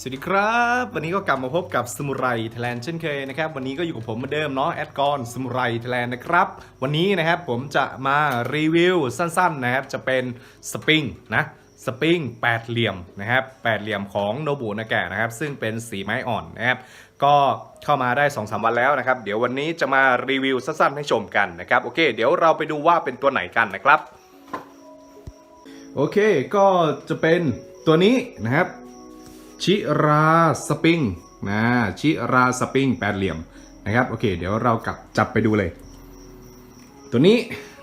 สวัสดีครับ วันนี้ก็กลับมาพบกับสมุไรไทยแลนด์เช่นเคยนะครับ วันนี้ก็อยู่กับผมเหมือนเดิมเนาะแอดกอนสมุไรไทยแลนด์นะครับ วันนี้นะครับผมจะมารีวิวสั้นๆนะครับ จะเป็นสปริงนะสปริงแปดเหลี่ยมนะครับแปดเหลี่ยมของโนบุนากะนะครับ ซึ่งเป็นสีไม้อ่อนนะครับ ก็เข้ามาได้2อสวันแล้วนะครับ เดี๋ยววันนี้จะมารีวิวสั้นๆให้ชมกันนะครับ โอเค เดี๋ยวเราไปดูว่าเป็นตัวไหนกันนะครับ โอเค ก็จะเป็นตัวนี้นะครับ ชิราสปริงนะชิราสปริงแปดเหลี่ยมนะครับโอเค เดี๋ยวเรากลับจับไปดูเลย ตัวนี้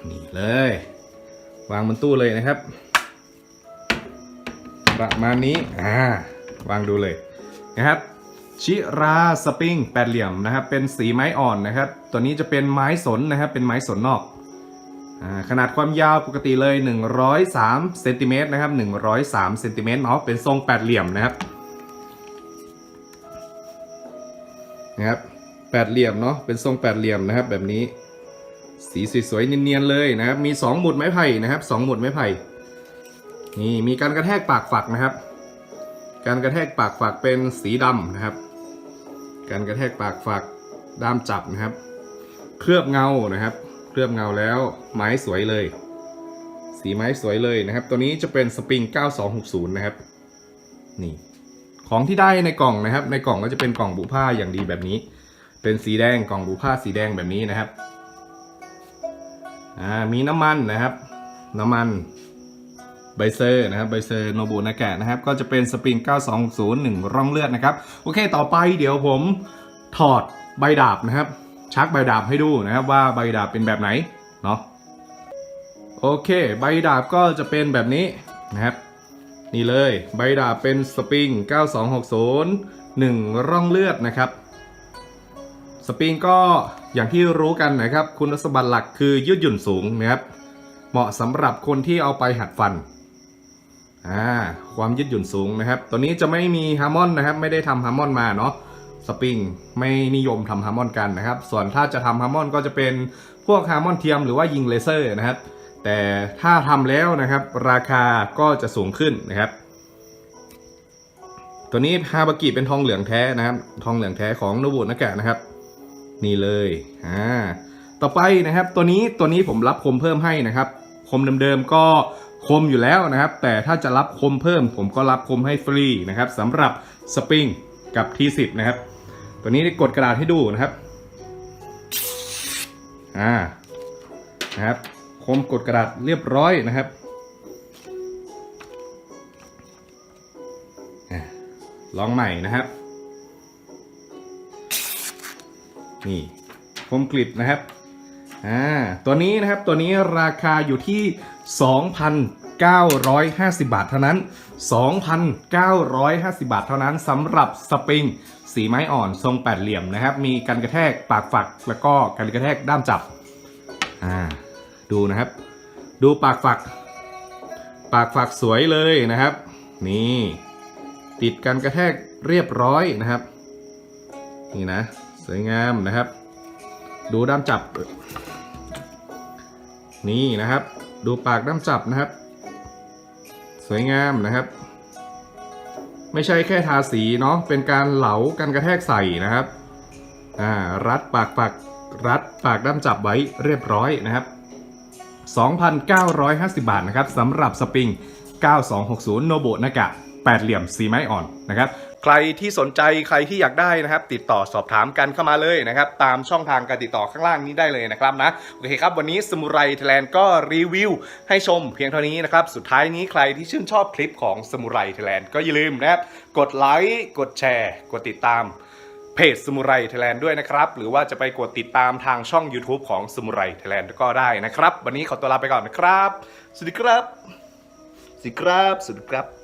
นี่เลย วางบนตู้เลยนะครับ ประมาณนี้อ่าวางดูเลยนะครับชิราสปริงแปดเหลี่ยมนะครับเป็นสีไม้อ่อนนะครับ ตัวนี้จะเป็นไม้สนนะครับเป็นไม้สนนอกขนาดความยาวปกติเลย 103เซนติเมตรนะครับ103เซนติเมตรเนาะเป็นทรงแปดเหลี่ยมนะครับ นะครับแปดเหลี่ยมเนาะเป็นทรงแปดเหลี่ยมนะครับ แบบนี้ สีสวยๆเนียนๆเลยนะครับ มี 2 หมุดไม้ไผ่นะครับ 2 หมุดไม้ไผ่นี่มีการกระแทกปากฝักนะครับ การกระแทกปากฝักเป็นสีดำนะครับ การกระแทกปากฝักด้ามจับนะครับ เคลือบเงานะครับ เคลือบเงาแล้วไม้สวยเลย สีไม้สวยเลยนะครับ ตัวนี้จะเป็นสปริง 9260 นะครับ นี่ ของที่ได้ในกล่องนะครับ ในกล่องก็จะเป็นกล่องบุผ้าอย่างดีแบบนี้ เป็นสีแดงกล่องบุผ้าสีแดงแบบนี้นะครับอ่ามีน้ำมันนะครับ น้ำมันไบเซอร์นะครับไบเซอร์โนบุนากะนะครับ ก็จะเป็นสปริง 9201 ร่องเลือดนะครับ โอเค ต่อไปเดี๋ยวผมถอดใบดาบนะครับ ชักใบดาบให้ดูนะครับว่าใบดาบเป็นแบบไหนเนาะโอเค ใบดาบก็จะเป็นแบบนี้นะครับ นี่เลย ใบดาบเป็นสปริง 9260 1 ร่องเลือดนะครับ สปริงก็อย่างที่รู้กันนะครับ คุณสมบัติหลักคือยืดหยุ่นสูงนะครับ เหมาะสำหรับคนที่เอาไปหัดฟันอ่าความยืดหยุ่นสูงนะครับ ตัวนี้จะไม่มีฮาร์มอนนะครับ ไม่ได้ทำฮาร์มอนมาเนาะสปริงไม่นิยมทำฮาร์มอนกันนะครับ ส่วนถ้าจะทำฮาร์มอนก็จะเป็นพวกฮาร์มอนเทียมหรือว่ายิงเลเซอร์นะครับ แต่ถ้าทำแล้วนะครับราคาก็จะสูงขึ้นนะครับ ตัวนี้ฮาบากิเป็นทองเหลืองแท้นะครับ ทองเหลืองแท้ของโนบุนากะนะครับ นี่เลยอ่าต่อไปนะครับ ตัวนี้ตัวนี้ผมรับคมเพิ่มให้นะครับ คมเดิมๆก็คมอยู่แล้วนะครับ แต่ถ้าจะรับคมเพิ่ม ผมก็รับคมให้ฟรีนะครับสำหรับสปริงกับ T10 นะครับ ตัวนี้กดกระดาษให้ดูนะครับ อ่า นะครับ คมกดกระดาษเรียบร้อยนะครับลองใหม่นะครับ นี่คมกลิบนะครับอ่าตัวนี้นะครับตัวนี้ราคาอยู่ที่ 2,950 บาทเท่านั้น 2,950 บาทเท่านั้นสำหรับสปริงสีไม้อ่อนทรงแปดเหลี่ยมนะครับ มีการกระแทกปากฝักแล้วก็การกระแทกด้ามจับอ่า ดูนะครับ ดูปากฝัก ปากฝักสวยเลยนะครับ นี่ ติดกันกระแทกเรียบร้อยนะครับ นี่นะ สวยงามนะครับ ดูด้ามจับ นี่นะครับ ดูปากด้ามจับนะครับ สวยงามนะครับ ไม่ใช่แค่ทาสีเนาะเป็นการเหลากันกระแทกใส่นะครับอ่ารัดปากปากรัดปากด้ามจับไว้เรียบร้อยนะครับ 2,950 บาทนะครับสำหรับสปริง 9260 โนโบนากะแปดเหลี่ยมสีไม้อ่อนนะครับใครที่สนใจใครที่อยากได้นะครับ ติดต่อสอบถามกันเข้ามาเลยนะครับ ตามช่องทางการติดต่อข้างล่างนี้ได้เลยนะครับนะโอเคครับ วันนี้สมุไรไทยแลนด์ก็รีวิวให้ชมเพียงเท่านี้นะครับ สุดท้ายนี้ใครที่ชื่นชอบคลิปของสมุไรไทยแลนด์ก็อย่าลืมนะครับ กดไลค์กดแชร์ กดติดตาม เพจสมุไรไทยแลนด์ด้วยนะครับ หรือว่าจะไปกดติดตามทางช่อง YouTube ของสมุไรไทยแลนด์ก็ได้นะครับ วันนี้ขอตัวลาไปก่อนนะครับ สวัสดีครับ สวัสดีครับ สวัสดีครับ